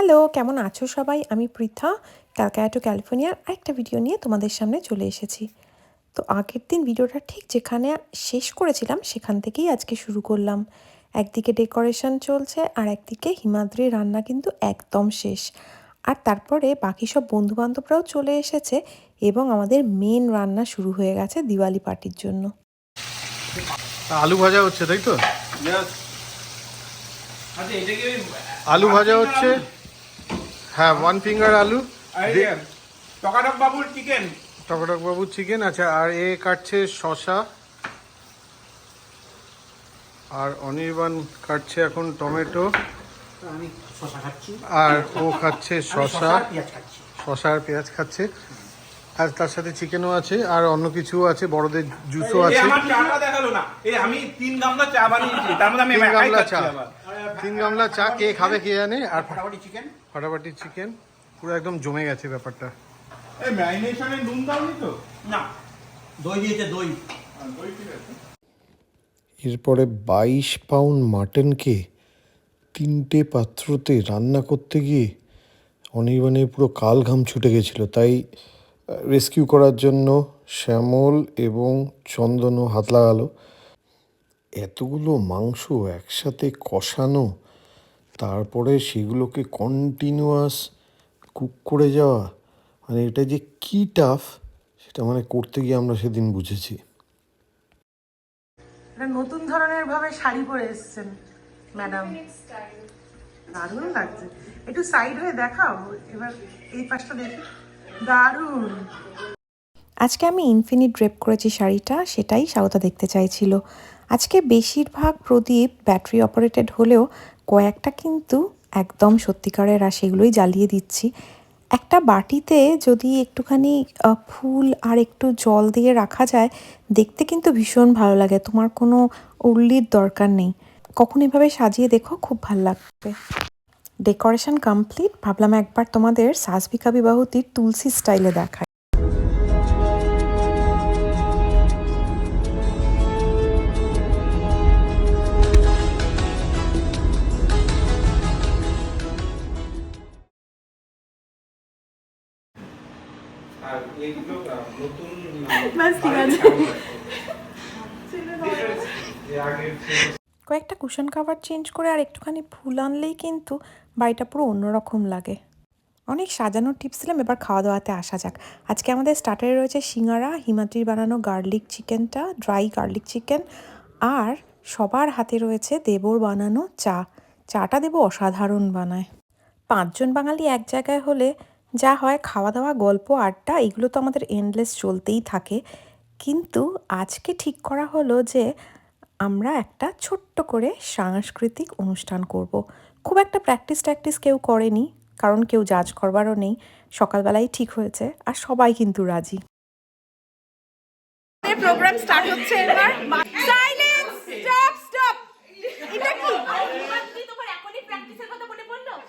Hello কেমন আছো সবাই? আমি পৃথা ক্যালকাটা ক্যালিফোর্নিয়ার আরেকটা ভিডিও নিয়ে তোমাদের সামনে চলে এসেছি। তো আগের দিন ভিডিওটা ঠিক যেখানে শেষ করেছিলাম সেখান থেকেই আজকে শুরু করলাম। একদিকে ডেকোরেশন চলছে আর একদিকে হিমাদ্রির রান্না কিন্তু একদম শেষ। আর তারপরে বাকি সব বন্ধুবান্ধবরাও চলে এসেছে এবং আমাদের মেন রান্না শুরু হয়ে গেছে দিওয়ালি পার্টির জন্য। আলু ভাজা হচ্ছে তাই তো? আচ্ছা এটা কি আলু ভাজা হচ্ছে? হ্যাঁ ওয়ান ফিঙ্গার আলু। টকাটক বাবুর চিকেন টকটক বাবু চিকেন আচ্ছা আর এ কাটছে শশা আর অনির্বাণ কাটছে এখন টমেটো। আর ও খাচ্ছে শশা আর পেঁয়াজ শশা আর পেঁয়াজ খাচ্ছে। আর তার সাথে চিকেনও আছে আর অন্য কিছু আছে বড়দের জুসও আছে। আমার চাটা দেখাল না। এই আমি তিন গামলা চা বানিয়েছি তার মধ্যে আমি একাই খাচ্ছি চা। আবার। তিন গামলা চা কে খাবে কে জানে? আর ফাটাফাটি চিকেন ফাটাফাটি চিকেন পুরো একদম জমে গেছে ব্যাপারটা। এই ম্যারিনেশনে নুন দাওনি তো? না। দই দিয়েছে দই। দই ঠিক আছে। এরপরে বাইশ পাউন্ড মাটনকে তিনটে পাত্রতে রান্না করতে গিয়ে অনির্বাণের পুরো কাল ঘাম ছুটে গেছিল। তাই রেস্কিউ করার জন্য শ্যামল এবং চন্দনও হাত লাগালো। এতগুলো মাংস একসাথে কষানো তারপরে সেগুলোকে কন্টিনিউয়াস কুক করে যাওয়া মানে এটা যে কী টাফ সেটা মানে করতে গিয়ে আমরা সেদিন বুঝেছি। নতুন ধরনের ভাবে শাড়ি পরে এসেছেন ম্যাডাম। দারুণ লাগছে। একটু সাইড হয়ে দেখাও এবার এই পাশটা দেখি। দারুণ। আজকে আমি ইনফিনিট ড্রেপ করেছি শাড়িটা সেটাই স্বাগতা দেখতে চাইছিল। আজকে বেশিরভাগ প্রদীপ ব্যাটারি অপারেটেড হলেও কয়েকটা কিন্তু একদম সত্যিকারের আর সেগুলোই জ্বালিয়ে দিচ্ছি। একটা বাটিতে যদি একটুখানি ফুল আর একটু জল দিয়ে রাখা যায়, দেখতে কিন্তু ভীষণ ভালো লাগে। তোমার কোনো উল্লির দরকার নেই। কখন এভাবে সাজিয়ে দেখো, খুব ভালো লাগবে। ডেকোরেশন কমপ্লিট ভাবলাম একবার তোমাদের সাজবিকা বিবাহতির তুলসী স্টাইলে দেখায় কয়েকটা কুশন কাভার চেঞ্জ করে আর একটুখানি ফুল আনলেই কিন্তু বাড়িটা পুরো অন্যরকম লাগে। অনেক সাজানোর টিপস দিলাম এবার খাওয়া দাওয়াতে আসা যাক। আজকে আমাদের স্টার্টারে রয়েছে সিঙ্গারা হিমাদ্রির বানানো গার্লিক চিকেনটা ড্রাই গার্লিক চিকেন আর সবার হাতে রয়েছে দেবর বানানো চা। চাটা দেব অসাধারণ বানায়। পাঁচজন বাঙালি এক জায়গায় হলে যা হয় খাওয়া দাওয়া গল্প আড্ডা এগুলো তো আমাদের এন্ডলেস চলতেই থাকে। কিন্তু আজকে ঠিক করা হলো যে আমরা একটা ছোট্ট করে সাংস্কৃতিক অনুষ্ঠান করব। খুব একটা প্র্যাকটিস ট্যাকটিস কেউ করেনি কারণ কেউ জাজ করবারও নেই। সকালবেলাই ঠিক হয়েছে আর সবাই কিন্তু রাজি। প্রোগ্রাম স্টার্ট হচ্ছে এবার। সাইলেন্স স্টপ স্টপ এটা কি?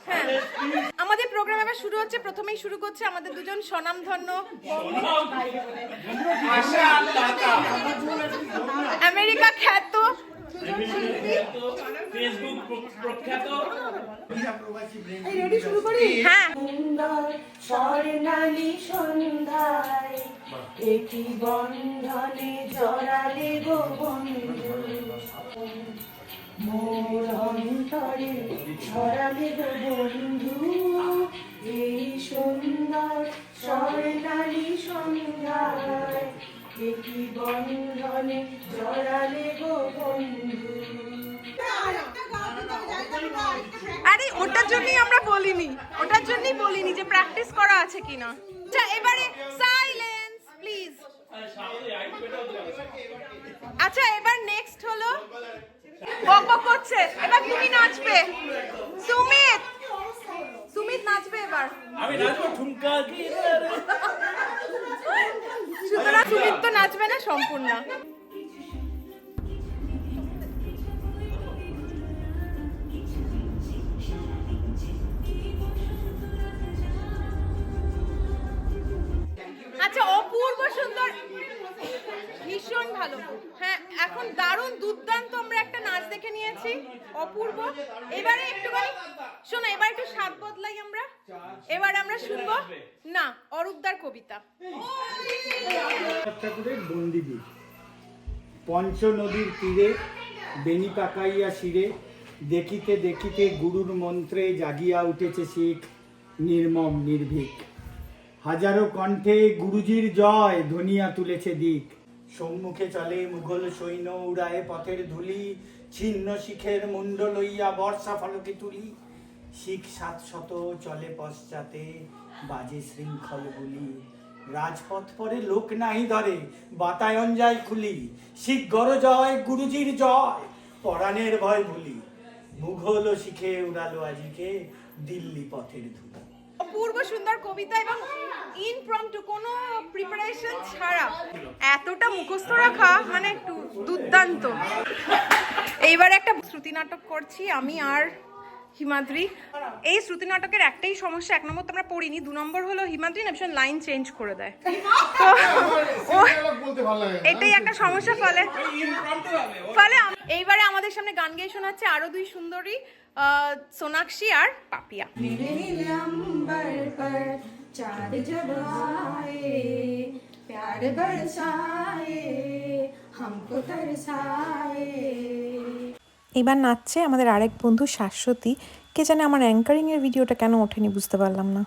হ্যাঁ। আমাদের প্রোগ্রাম এবার শুরু হচ্ছে, প্রথমেই শুরু করছে আমাদের দুজন, স্বনামধন্য। আমেরিকা খ্যাত। হ্যাঁ। মোর অন্তরে ছড়ালে গো বন্ধু। এই স্বর্ণালী সন্ধ্যায়। একই বন্ধনে জড়ালে গো বন্ধু? আরে, ওটার জন্যই আমরা বলিনি। ওটার জন্যই বলিনি যে প্র্যাকটিস করা আছে কিনা। আচ্ছা এবারে সাইলেন্স প্লিজ আচ্ছা এবার নেক্সট হলো। বক বক করছে। এবার তুমি নাচবে। সুমিত সুমিত নাচবে এবার। আমি নাচবো ঠুমকা সুতরাং সুমিত তো নাচবে না সম্পূর্ণ। আচ্ছা অপূর্ব সুন্দর ভীষণ ভালো। হ্যাঁ এখন দারুণ দুর্দান্ত দেখে নিয়েছি, অপূর্ব। এবারে একটুখানি, শোনো, এবার একটু স্বাদ বদলাই আমরা। এবার আমরা শুনব, না, অরূপদার কবিতা। পঞ্চ নদীর তীরে বেনি পাকাইয়া শিরে, দেখিতে দেখিতে গুরুর মন্ত্রে জাগিয়া উঠেছে শিখ নির্মম নির্ভীক। হাজারো কণ্ঠে গুরুজির জয় ধনিয়া তুলেছে দিক। সম্মুখে চলে মুঘল সৈন্য, উড়ায় পথের ধুলি ছিন্ন শিখের মুন্ড লইয়া বর্ষা ফলকে তুলি। শিখ সাতশত চলে পশ্চাতে বাজে শৃঙ্খল গুলি রাজপথ পরে লোক নাহি ধরে, বাতায়ন যায় খুলি। শিখ গর জয়, গুরুজির জয়, পরাণের ভয় ভুলি। মুঘল শিখে উড়ালো আজিকে দিল্লি পথের ধুলি। অপূর্ব সুন্দর কবিতা এবং ইনপ্রম্পটু কোনো প্রিপারেশন ছাড়া। এতটা মুখস্থ রাখা মানে একটু দুর্দান্ত। এইবার একটা শ্রুতি নাটক করছি, আমি আর হিমাদ্রি। এই শ্রুতি নাটকের একটাই সমস্যা, এক নম্বর তো আমরা পড়িনি, দু নম্বর হলো হিমাদ্রি না ভীষণ লাইন চেঞ্জ করে দেয়। তো এটাই একটা সমস্যা, ফলে ফলে এইবারে আমাদের সামনে গান গেয়ে শোনাচ্ছে আরও দুই সুন্দরী সোনাক্ষী আর পাপিয়া। मेरे नीले अंबर पर चांद जब आए प्यार बरसाए हमको तरसाए এবার নাচছে আমাদের আরেক বন্ধু শাশ্বতী কে জানে আমার অ্যাঙ্কারিংয়ের ভিডিওটা কেন ওঠেনি বুঝতে পারলাম না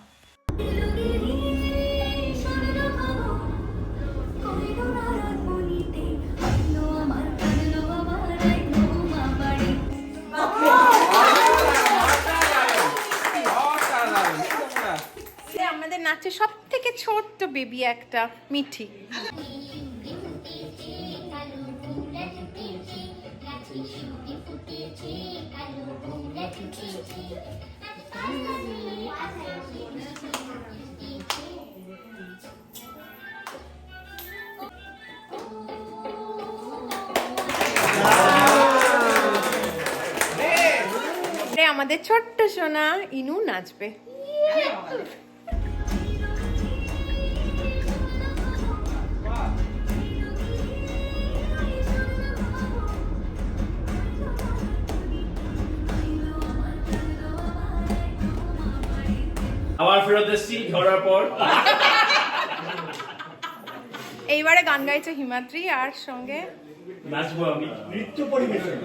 নাচে সব থেকে ছোট্ট বেবি একটা মিঠি। আমাদের ছোট্ট সোনা ইনু নাচবে। ফেরত এসছি ঝরার পর। এইবারে গান গাইছে হিমাদ্রি আর সঙ্গে নাচবো আমি। নৃত্য পরিবেশন।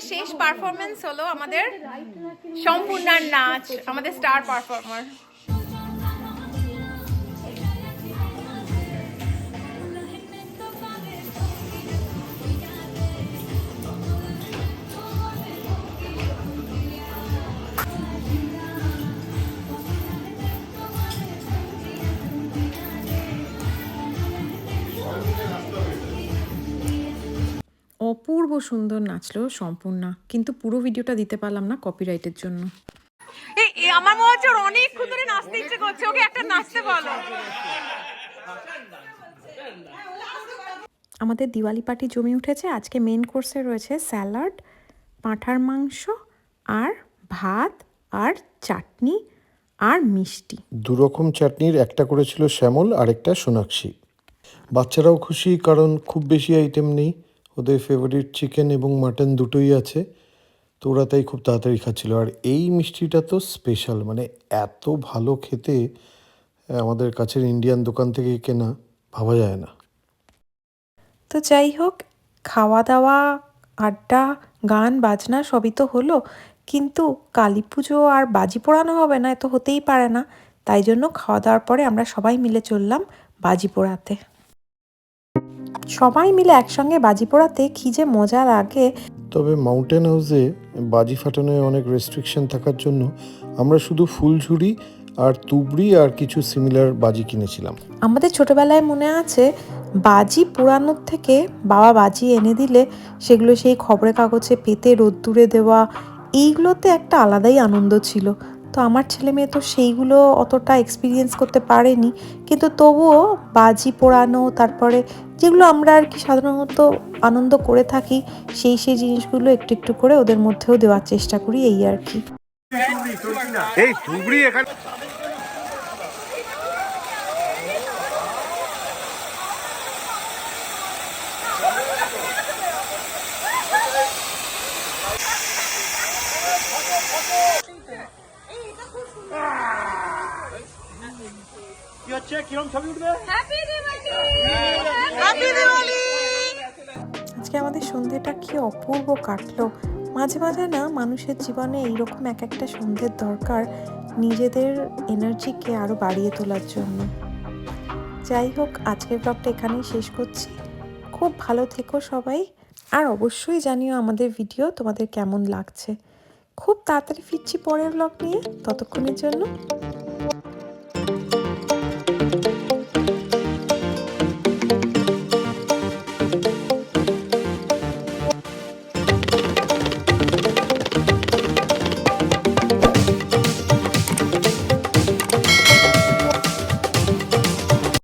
আমাদের শেষ পারফরমেন্স হলো আমাদের সম্পূর্ণার নাচ আমাদের স্টার পারফর্মার অপূর্ব সুন্দর নাচলো সম্পূর্ণা। কিন্তু পুরো ভিডিওটা দিতে পারলাম না কপিরাইটের জন্য। আমার মনে হচ্ছে অনেকক্ষণ ধরে নাচতে ইচ্ছে করছে। ওকে একটা নাচতে বলো। আমাদের দিওয়ালি পার্টি জমে উঠেছে। আজকে মেন কোর্সে রয়েছে স্যালাড পাঁঠার মাংস আর ভাত আর চাটনি আর মিষ্টি। দুরকম চাটনির একটা করেছিল শ্যামল আর একটা সোনাক্ষী। বাচ্চারাও খুশি কারণ খুব বেশি আইটেম নেই। ওদের ফেভারিট চিকেন এবং মাটন দুটোই আছে। তো ওরা তাই খুব তাড়াতাড়ি খাচ্ছিলো। আর এই মিষ্টিটা তো স্পেশাল মানে এত ভালো খেতে আমাদের কাছের ইন্ডিয়ান দোকান থেকে কেনা, ভাবা যায় না। তো যাই হোক খাওয়া দাওয়া আড্ডা, গান, বাজনা সবই তো হলো, কিন্তু কালী পুজো আর বাজি পোড়ানো হবে না, এ তো হতেই পারে না। তাই জন্য খাওয়া দাওয়ার পরে আমরা সবাই মিলে চললাম বাজি পোড়াতে। সবাই মিলে একসঙ্গে বাজি পোড়াতে কি যে মজা লাগে তবে মাউন্টেন হাউসে বাজি ফাটানোয় অনেক রেস্ট্রিকশন থাকার জন্য আমরা শুধু ফুলঝুরি আর তুবড়ি আর কিছু সিমিলার বাজি কিনেছিলাম। আমাদের ছোটবেলায় মনে আছে বাজি পোড়ানোর থেকে বাবা বাজি এনে দিলে সেগুলো সেই খবরের কাগজে পেতে রোদ্দুরে দেওয়া এইগুলোতে একটা আলাদাই আনন্দ ছিল। তো আমার ছেলে মেয়ে তো সেইগুলো অতটা এক্সপিরিয়েন্স করতে পারেনি। কিন্তু তবুও বাজি পোড়ানো, তারপরে যেগুলো আমরা আর কি সাধারণত আনন্দ করে থাকি, সেই সেই জিনিসগুলো একটু একটু করে ওদের মধ্যেও দেওয়ার চেষ্টা করি এই আর কি হচ্ছে কিরম ছবি উঠবে? আজকে আমাদের সন্ধ্যেটা কি অপূর্ব কাটলো। মাঝে মাঝে না মানুষের জীবনে এইরকম এক একটা সন্ধ্যের দরকার নিজেদের এনার্জিকে আরও বাড়িয়ে তোলার জন্য। যাই হোক আজকের ব্লগটা এখানেই শেষ করছি। খুব ভালো থেকো সবাই। আর অবশ্যই জানিও আমাদের ভিডিও তোমাদের কেমন লাগছে। খুব তাড়াতাড়ি ফিরছি পরের ব্লগ নিয়ে। ততক্ষণের জন্য